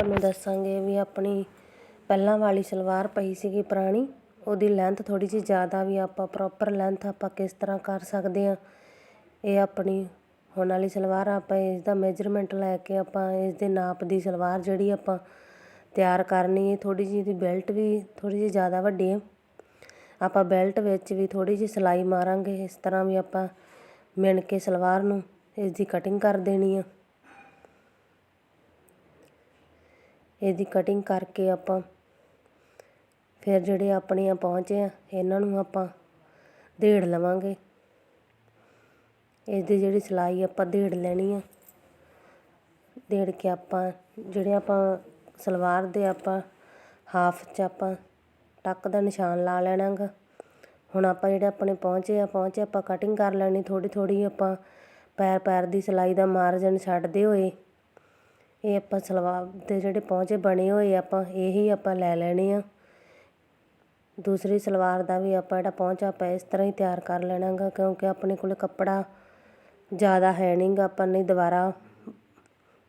ਤੁਹਾਨੂੰ ਦੱਸਾਂਗੇ ਵੀ ਆਪਣੀ ਪਹਿਲਾਂ ਵਾਲੀ ਸਲਵਾਰ ਪਈ ਸੀਗੀ ਪੁਰਾਣੀ, ਉਹਦੀ ਲੈਂਥ ਥੋੜ੍ਹੀ ਜਿਹੀ ਜ਼ਿਆਦਾ ਵੀ ਆਪਾਂ ਪ੍ਰੋਪਰ ਲੈਂਥ ਆਪਾਂ ਕਿਸ ਤਰ੍ਹਾਂ ਕਰ ਸਕਦੇ ਹਾਂ। ਇਹ ਆਪਣੀ ਹੁਣ ਵਾਲੀ ਸਲਵਾਰ ਆਪਾਂ ਇਸਦਾ ਮੇਜਰਮੈਂਟ ਲੈ ਕੇ ਆਪਾਂ ਇਸਦੇ ਨਾਪ ਦੀ ਸਲਵਾਰ ਜਿਹੜੀ ਆਪਾਂ ਤਿਆਰ ਕਰਨੀ ਹੈ, ਥੋੜ੍ਹੀ ਜਿਹੀ ਦੀ ਬੈਲਟ ਵੀ ਥੋੜ੍ਹੀ ਜਿਹੀ ਜ਼ਿਆਦਾ ਵੱਡੀ ਹੈ। ਆਪਾਂ ਬੈਲਟ ਵਿੱਚ ਵੀ ਥੋੜ੍ਹੀ ਜਿਹੀ ਸਿਲਾਈ ਮਾਰਾਂਗੇ, ਇਸ ਤਰ੍ਹਾਂ ਵੀ ਆਪਾਂ ਮਿਣ ਕੇ ਸਲਵਾਰ ਨੂੰ ਇਸ ਦੀ ਕਟਿੰਗ ਕਰ ਦੇਣੀ ਆ। ਇਹਦੀ ਕਟਿੰਗ ਕਰਕੇ ਆਪਾਂ ਫਿਰ ਜਿਹੜੇ ਆਪਣੀਆਂ ਪਹੁੰਚੇ ਆ, ਇਹਨਾਂ ਨੂੰ ਆਪਾਂ ਦੇੜ ਲਵਾਂਗੇ। ਇਸ ਦੀ ਜਿਹੜੀ ਸਿਲਾਈ ਆਪਾਂ ਦੇੜ ਲੈਣੀ ਆ, ਦੇੜ ਕੇ ਆਪਾਂ ਜਿਹੜੇ ਆਪਾਂ ਸਲਵਾਰ ਦੇ ਆਪਾਂ ਹਾਫ 'ਚ ਆਪਾਂ ਟੱਕ ਦਾ ਨਿਸ਼ਾਨ ਲਾ ਲੈਣਾਗਾ। ਹੁਣ ਆਪਾਂ ਜਿਹੜੇ ਆਪਣੇ ਪਹੁੰਚੇ ਆ, ਪਹੁੰਚੇ ਆਪਾਂ ਕਟਿੰਗ ਕਰ ਲੈਣੀ ਥੋੜੀ ਥੋੜੀ ਆਪਾਂ ਪੈਰ ਪੈਰ ਦੀ ਸਿਲਾਈ ਦਾ ਮਾਰਜਨ ਛੱਡਦੇ ਹੋਏ ਇਹ ਆਪਾਂ ਸਲਵਾਰ ਦੇ ਜਿਹੜੇ ਪਹੁੰਚੇ ਬਣੇ ਹੋਏ ਆਪਾਂ ਇਹੀ ਆਪਾਂ ਲੈ ਲੈਣੇ ਆ। ਦੂਸਰੀ ਸਲਵਾਰ ਦਾ ਵੀ ਆਪਾਂ ਜਿਹੜਾ ਪਹੁੰਚਾ ਆਪਾਂ ਇਸ ਤਰ੍ਹਾਂ ਹੀ ਤਿਆਰ ਕਰ ਲੈਣਾ ਗਾ ਕਿਉਂਕਿ ਆਪਣੇ ਕੋਲ ਕੱਪੜਾ ਜ਼ਿਆਦਾ ਹੈ ਨਹੀਂ ਗਾ, ਆਪਾਂ ਨਹੀਂ ਦੁਬਾਰਾ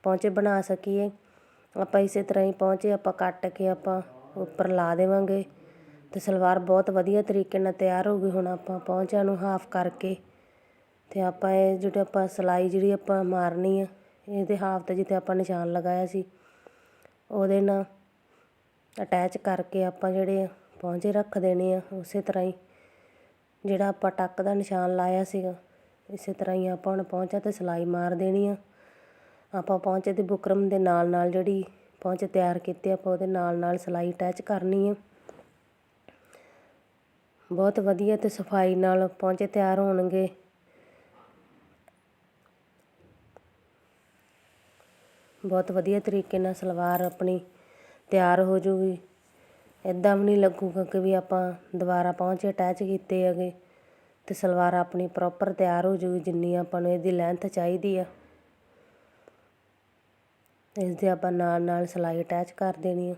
ਪਹੁੰਚੇ ਬਣਾ ਸਕੀਏ। ਆਪਾਂ ਇਸੇ ਤਰ੍ਹਾਂ ਹੀ ਪਹੁੰਚੇ ਆਪਾਂ ਕੱਟ ਕੇ ਆਪਾਂ ਉੱਪਰ ਲਾ ਦੇਵਾਂਗੇ ਅਤੇ ਸਲਵਾਰ ਬਹੁਤ ਵਧੀਆ ਤਰੀਕੇ ਨਾਲ ਤਿਆਰ ਹੋ ਗਈ ਹੁਣ ਆਪਾਂ ਪਹੁੰਚਿਆਂ ਨੂੰ ਹਾਫ ਕਰਕੇ। ਅਤੇ ਆਪਾਂ ਇਹ ਜਿਹੜੇ ਆਪਾਂ ਸਿਲਾਈ ਜਿਹੜੀ ਆਪਾਂ ਮਾਰਨੀ ਆ ਇਹਦੇ ਹਾਫ ਤੇ ਜਿੱਥੇ ਆਪਾਂ ਨਿਸ਼ਾਨ ਲਗਾਇਆ ਸੀ, ਉਹਦੇ ਨਾਲ ਅਟੈਚ ਕਰਕੇ ਆਪਾਂ ਜਿਹੜੇ ਪਹੁੰਚੇ ਰੱਖ ਦੇਣੇ ਆ, ਉਸੇ ਤਰ੍ਹਾਂ ਹੀ ਜਿਹੜਾ ਆਪਾਂ ਟੱਕ ਦਾ ਨਿਸ਼ਾਨ ਲਾਇਆ ਸੀਗਾ, ਇਸੇ ਤਰ੍ਹਾਂ ਹੀ ਆਪਾਂ ਹੁਣ ਪਹੁੰਚਾ ਤੇ ਸਿਲਾਈ ਮਾਰ ਦੇਣੀ ਆ। ਆਪਾਂ ਪਹੁੰਚੇ ਦੇ ਬੁਕਰਮ ਦੇ ਨਾਲ ਨਾਲ ਜਿਹੜੀ ਪਹੁੰਚੇ ਤਿਆਰ ਕੀਤੇ ਆਪਾਂ ਉਹਦੇ ਨਾਲ ਨਾਲ ਸਿਲਾਈ ਅਟੈਚ ਕਰਨੀ ਆ। ਬਹੁਤ ਵਧੀਆ ਅਤੇ ਸਫ਼ਾਈ ਨਾਲ ਪਹੁੰਚੇ ਤਿਆਰ ਹੋਣਗੇ। ਬਹੁਤ ਵਧੀਆ ਤਰੀਕੇ ਨਾਲ ਸਲਵਾਰ ਆਪਣੀ ਤਿਆਰ ਹੋ ਜੂਗੀ। ਇੱਦਾਂ ਵੀ ਨਹੀਂ ਲੱਗੂਗਾ ਕਿ ਵੀ ਆਪਾਂ ਦੁਬਾਰਾ ਪਹੁੰਚ ਅਟੈਚ ਕੀਤੇ ਹੈਗੇ ਅਤੇ ਸਲਵਾਰ ਆਪਣੀ ਪ੍ਰੋਪਰ ਤਿਆਰ ਹੋ ਜੂਗੀ ਜਿੰਨੀ ਆਪਾਂ ਨੂੰ ਇਹਦੀ ਲੈਂਥ ਚਾਹੀਦੀ ਆ। ਇਸ ਦੇ ਆਪਾਂ ਨਾਲ ਨਾਲ ਸਿਲਾਈ ਅਟੈਚ ਕਰ ਦੇਣੀ ਆ।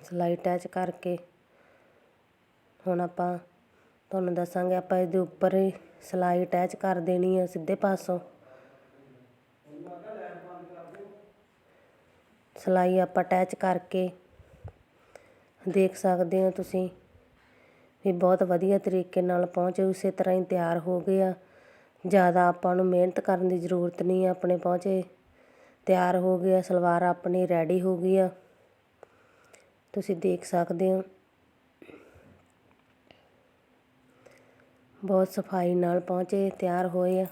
ਸਿਲਾਈ ਅਟੈਚ ਕਰਕੇ ਹੁਣ ਆਪਾਂ ਤੁਹਾਨੂੰ ਦੱਸਾਂਗੇ, ਆਪਾਂ ਇਹਦੇ ਉੱਪਰ ਹੀ ਸਿਲਾਈ ਅਟੈਚ ਕਰ ਦੇਣੀ ਆ ਸਿੱਧੇ ਪਾਸੋਂ। ਸਿਲਾਈ ਆਪਾਂ ਅਟੈਚ ਕਰਕੇ ਦੇਖ ਸਕਦੇ ਹੋ ਤੁਸੀਂ ਵੀ ਬਹੁਤ ਵਧੀਆ ਤਰੀਕੇ ਨਾਲ ਪਹੁੰਚੇ, ਉਸੇ ਤਰ੍ਹਾਂ ਹੀ ਤਿਆਰ ਹੋ ਗਏ ਆ। ਜ਼ਿਆਦਾ ਆਪਾਂ ਨੂੰ ਮਿਹਨਤ ਕਰਨ ਦੀ ਜ਼ਰੂਰਤ ਨਹੀਂ ਆਪਣੇ ਪਹੁੰਚੇ ਤਿਆਰ ਹੋ ਗਿਆ ਸਲਵਾਰ ਆਪਣੀ ਰੈਡੀ ਹੋ ਗਈ ਆ। ਤੁਸੀਂ ਦੇਖ ਸਕਦੇ ਹੋ। ਬਹੁਤ ਸਫ਼ਾਈ ਨਾਲ ਪਹੁੰਚੇ, ਤਿਆਰ ਹੋਏ ਆ।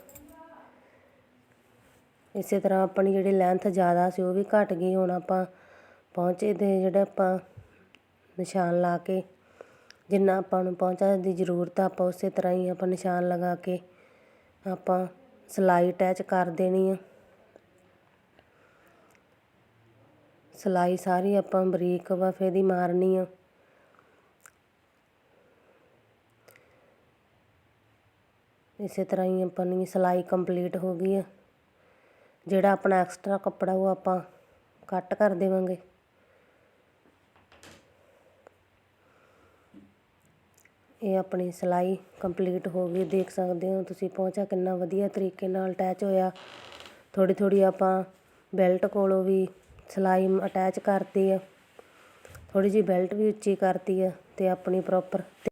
ਇਸੇ ਤਰ੍ਹਾਂ ਆਪਣੀ ਜਿਹੜੀ ਲੈਂਥ ਜ਼ਿਆਦਾ ਸੀ ਉਹ ਵੀ ਘੱਟ ਗਈ, ਹੁਣ ਆਪਾਂ ਪਹੁੰਚੇ ਦੇ ਜਿਹੜਾ ਆਪਾਂ ਨਿਸ਼ਾਨ ਲਾ ਕੇ ਜਿੰਨਾ ਆਪਾਂ ਨੂੰ ਪਹੁੰਚਾ ਦੀ ਜ਼ਰੂਰਤ ਆ, ਆਪਾਂ ਉਸੇ ਤਰ੍ਹਾਂ ਹੀ ਆਪਾਂ ਨਿਸ਼ਾਨ ਲਗਾ ਕੇ ਆਪਾਂ ਸਿਲਾਈ ਅਟੈਚ ਕਰ ਦੇਣੀ ਆ। ਸਿਲਾਈ ਸਾਰੀ ਆਪਾਂ ਬਰੀਕ ਵਫੇ ਦੀ ਮਾਰਨੀ ਆ। ਇਸੇ ਤਰ੍ਹਾਂ ਹੀ ਆਪਾਂ ਆਪਣੀ ਸਿਲਾਈ ਕੰਪਲੀਟ ਹੋ ਗਈ ਆ। ਜਿਹੜਾ ਆਪਣਾ ਐਕਸਟਰਾ ਕੱਪੜਾ ਉਹ ਆਪਾਂ ਕੱਟ ਕਰ ਦੇਵਾਂਗੇ। ਇਹ ਆਪਣੀ ਸਿਲਾਈ ਕੰਪਲੀਟ ਹੋ ਗਈ। ਦੇਖ ਸਕਦੇ ਹੋ ਤੁਸੀਂ ਪਹੁੰਚਾ ਕਿੰਨਾ ਵਧੀਆ ਤਰੀਕੇ ਨਾਲ ਅਟੈਚ ਹੋਇਆ। ਥੋੜੀ ਥੋੜੀ ਆਪਾਂ ਬੈਲਟ ਕੋਲੋਂ ਵੀ ਸਿਲਾਈ ਅਟੈਚ ਕਰਤੀ ਆ। ਥੋੜੀ ਜਿਹੀ ਬੈਲਟ ਵੀ ਉੱਚੀ ਕਰਤੀ ਆ ਤੇ ਆਪਣੀ ਪ੍ਰੋਪਰ